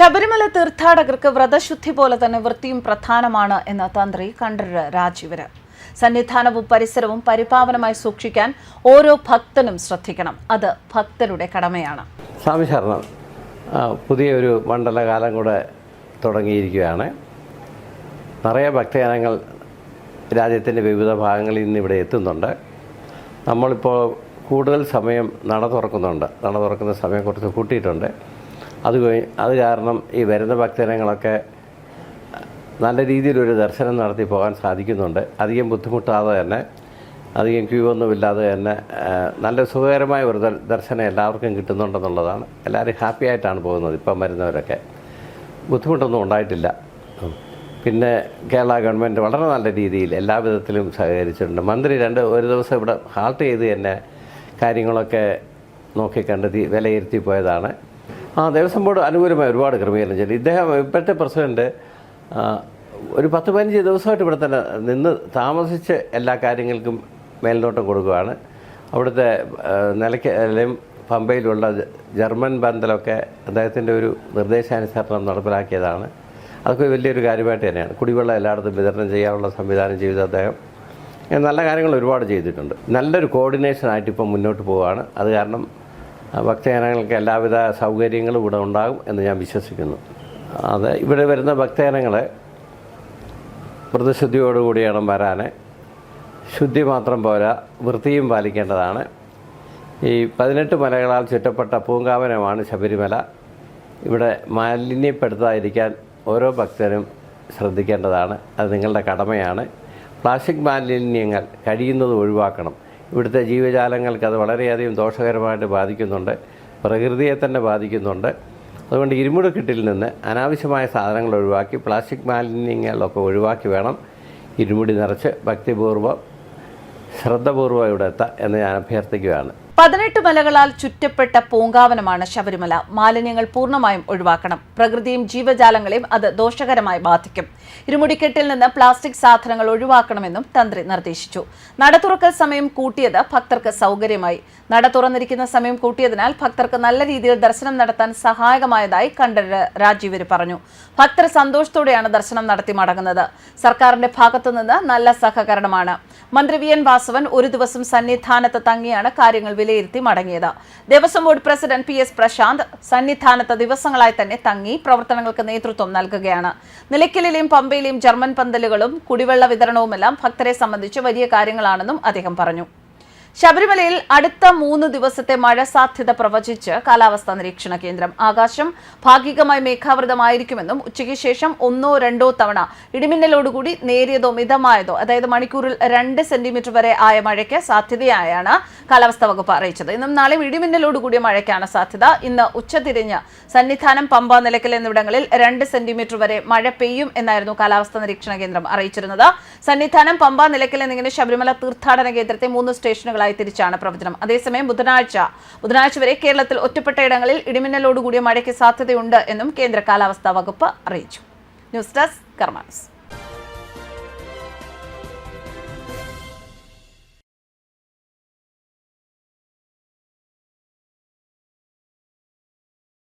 ശബരിമല തീർത്ഥാടകർക്ക് വ്രതശുദ്ധി പോലെ തന്നെ വൃത്തിയും പ്രധാനമാണ് എന്ന് തന്ത്രി കണ്ഠരര് രാജീവര് സന്നിധാനവും പരിസരവും പരിപാവനമായി സൂക്ഷിക്കാൻ ഓരോ ഭക്തനും ശ്രദ്ധിക്കണം. അത് ഭക്തരുടെ കടമയാണ്. സ്വാമി ശരണം പുതിയൊരു മണ്ഡലകാലം കൂടെ തുടങ്ങിയിരിക്കുകയാണ്. നിറയെ ഭക്തജനങ്ങൾ രാജ്യത്തിന്റെ വിവിധ ഭാഗങ്ങളിൽ നിന്ന് ഇവിടെ എത്തുന്നുണ്ട്. നമ്മളിപ്പോൾ കൂടുതൽ സമയം നട തുറക്കുന്നുണ്ട്. നട തുറക്കുന്ന സമയം കുറച്ച് കൂട്ടിയിട്ടുണ്ട്. അത് അത് കാരണം ഈ വരുന്ന ഭക്തജനങ്ങളൊക്കെ നല്ല രീതിയിലൊരു ദർശനം നടത്തി പോകാൻ സാധിക്കുന്നുണ്ട്. അധികം ബുദ്ധിമുട്ടാതെ തന്നെ അധികം ക്യൂ ഒന്നുമില്ലാതെ തന്നെ നല്ല സുഖകരമായ ഒരു ദർശനം എല്ലാവർക്കും കിട്ടുന്നുണ്ടെന്നുള്ളതാണ്. എല്ലാവരും ഹാപ്പി ആയിട്ടാണ് പോകുന്നത് ഇപ്പം വരുന്നവരൊക്കെ. ബുദ്ധിമുട്ടൊന്നും ഉണ്ടായിട്ടില്ല. പിന്നെ കേരള ഗവൺമെന്റ് വളരെ നല്ല രീതിയിൽ എല്ലാ വിധത്തിലും സഹകരിച്ചിട്ടുണ്ട്. മന്ത്രി രണ്ട് ഒരു ദിവസം ഇവിടെ ഹാൾട്ട് ചെയ്ത് തന്നെ കാര്യങ്ങളൊക്കെ നോക്കിക്കണ്ടെത്തി വിലയിരുത്തി പോയതാണ്. ആ ദേവസ്വം ബോർഡ് അനുകൂലമായ ഒരുപാട് ക്രമീകരണം ചെയ്തു. ഇദ്ദേഹം ഇപ്പോഴത്തെ പ്രസിഡന്റ് ഒരു പത്ത് പതിനഞ്ച് ദിവസമായിട്ട് ഇവിടെ തന്നെ നിന്ന് താമസിച്ച് എല്ലാ കാര്യങ്ങൾക്കും മേൽനോട്ടം കൊടുക്കുകയാണ്. അവിടുത്തെ നിലയ്ക്കലും പമ്പയിലുള്ള ജർമ്മൻ ബന്ധലൊക്കെ അദ്ദേഹത്തിന്റെ ഒരു നിർദ്ദേശാനുസരണം നടപ്പിലാക്കിയതാണ്. അതൊക്കെ വലിയൊരു കാര്യമായിട്ട് തന്നെയാണ്. കുടിവെള്ളം എല്ലായിടത്തും വിതരണം ചെയ്യാനുള്ള സംവിധാനം ചെയ്ത അദ്ദേഹം. നല്ല കാര്യങ്ങൾ ഒരുപാട് ചെയ്തിട്ടുണ്ട്. നല്ലൊരു കോർഡിനേഷനായിട്ട് ഇപ്പം മുന്നോട്ട് പോവുകയാണ്. അത് കാരണം ഭക്തജനങ്ങൾക്ക് എല്ലാവിധ സൗകര്യങ്ങളും ഇവിടെ ഉണ്ടാകും എന്ന് ഞാൻ വിശ്വസിക്കുന്നു. അത് ഇവിടെ വരുന്ന ഭക്തജനങ്ങൾ വ്രതശുദ്ധിയോടുകൂടി വേണം വരാൻ ശുദ്ധി മാത്രം പോരാ വൃത്തിയും പാലിക്കേണ്ടതാണ്. ഈ പതിനെട്ട് മലകളാൽ ചുറ്റപ്പെട്ട പൂങ്കാവനമാണ് ശബരിമല. ഇവിടെ മാലിന്യപ്പെടുത്താതിരിക്കാൻ ഓരോ ഭക്തരും ശ്രദ്ധിക്കേണ്ടതാണ്. അത് നിങ്ങളുടെ കടമയാണ്. പ്ലാസ്റ്റിക് മാലിന്യങ്ങൾ കഴിയുന്നത് ഒഴിവാക്കണം. ഇവിടുത്തെ ജീവജാലങ്ങൾക്ക് അത് വളരെയധികം ദോഷകരമായിട്ട് ബാധിക്കുന്നുണ്ട്. പ്രകൃതിയെ തന്നെ ബാധിക്കുന്നുണ്ട്. അതുകൊണ്ട് ഇരുമുടിക്കെട്ടിൽ നിന്ന് അനാവശ്യമായ സാധനങ്ങൾ ഒഴിവാക്കി പ്ലാസ്റ്റിക് മാലിന്യങ്ങളൊക്കെ ഒഴിവാക്കി വേണം ഇരുമുടി നിറച്ച് ഭക്തിപൂർവം ശ്രദ്ധപൂർവം ഇവിടെ എത്താം എന്ന് ഞാൻ അഭ്യർത്ഥിക്കുകയാണ്. പതിനെട്ട് മലകളാൽ ചുറ്റപ്പെട്ട പൂങ്കാവനമാണ് ശബരിമല. മാലിന്യങ്ങൾ പൂർണമായും ഒഴിവാക്കണം. പ്രകൃതിയും ജീവജാലങ്ങളെയും അത് ദോഷകരമായി ബാധിക്കും. ഇരുമുടിക്കെട്ടിൽ നിന്ന് പ്ലാസ്റ്റിക് സാധനങ്ങൾ ഒഴിവാക്കണമെന്നും തന്ത്രി നിർദ്ദേശിച്ചു. നട തുറക്കൽ സമയം കൂട്ടിയത് ഭക്തർക്ക് സൗകര്യമായി. നട തുറന്നിരിക്കുന്ന സമയം കൂട്ടിയതിനാൽ ഭക്തർക്ക് നല്ല രീതിയിൽ ദർശനം നടത്താൻ സഹായകമായതായി കണ്ഠര രാജീവര് പറഞ്ഞു. ഭക്തർ സന്തോഷത്തോടെയാണ് ദർശനം നടത്തി മടങ്ങുന്നത്. സർക്കാരിന്റെ ഭാഗത്തുനിന്ന് നല്ല സഹകരണമാണ്. മന്ത്രി വി എൻ വാസവൻ ഒരു ദിവസം സന്നിധാനത്ത് തങ്ങിയാണ് കാര്യങ്ങൾ വിലയിരുത്തി മടങ്ങിയത്. Devaswom board president P S Prashanth സന്നിധാനത്ത് ദിവസങ്ങളായി തന്നെ തങ്ങി പ്രവർത്തനങ്ങൾക്ക് നേതൃത്വം നൽകുകയാണ്. നിലയ്ക്കലിലെയും പമ്പയിലെയും ജർമ്മൻ പന്തലുകളും കുടിവെള്ള വിതരണവുമെല്ലാം ഭക്തരെ സംബന്ധിച്ച് വലിയ കാര്യങ്ങളാണെന്നും അദ്ദേഹം പറഞ്ഞു. ശബരിമലയിൽ അടുത്ത മൂന്ന് ദിവസത്തെ മഴ സാധ്യത പ്രവചിച്ച് കാലാവസ്ഥാ നിരീക്ഷണ കേന്ദ്രം. ആകാശം ഭാഗികമായി മേഘാവൃതമായിരിക്കുമെന്നും ഉച്ചയ്ക്ക് ശേഷം ഒന്നോ രണ്ടോ തവണ ഇടിമിന്നലോടുകൂടി നേരിയതോ മിതമായതോ അതായത് മണിക്കൂറിൽ രണ്ട് സെന്റിമീറ്റർ വരെ ആയ മഴയ്ക്ക് സാധ്യതയായാണ് കാലാവസ്ഥാ വകുപ്പ് അറിയിച്ചത്. ഇന്നും നാളെയും ഇടിമിന്നലോടുകൂടിയ മഴയ്ക്കാണ് സാധ്യത. ഇന്ന് ഉച്ചതിരിഞ്ഞ് സന്നിധാനം പമ്പ നിലയ്ക്കൽ എന്നിവിടങ്ങളിൽ രണ്ട് സെന്റിമീറ്റർ വരെ മഴ പെയ്യും എന്നായിരുന്നു കാലാവസ്ഥാ നിരീക്ഷണ കേന്ദ്രം അറിയിച്ചിരുന്നത്. സന്നിധാനം പമ്പ നിലയ്ക്കൽ എന്നിങ്ങനെ ശബരിമല തീർത്ഥാടന കേന്ദ്രത്തെ മൂന്ന് സ്റ്റേഷനുകളായി തിരിച്ചാണ് പ്രവചനം. അതേസമയം ബുധനാഴ്ച ബുധനാഴ്ച വരെ കേരളത്തിൽ ഒറ്റപ്പെട്ട ഇടങ്ങളിൽ ഇടിമിന്നലോടുകൂടിയ മഴയ്ക്ക് സാധ്യതയുണ്ട് എന്നും കേന്ദ്ര കാലാവസ്ഥാ വകുപ്പ് അറിയിച്ചു. News desk കർമാനസ്.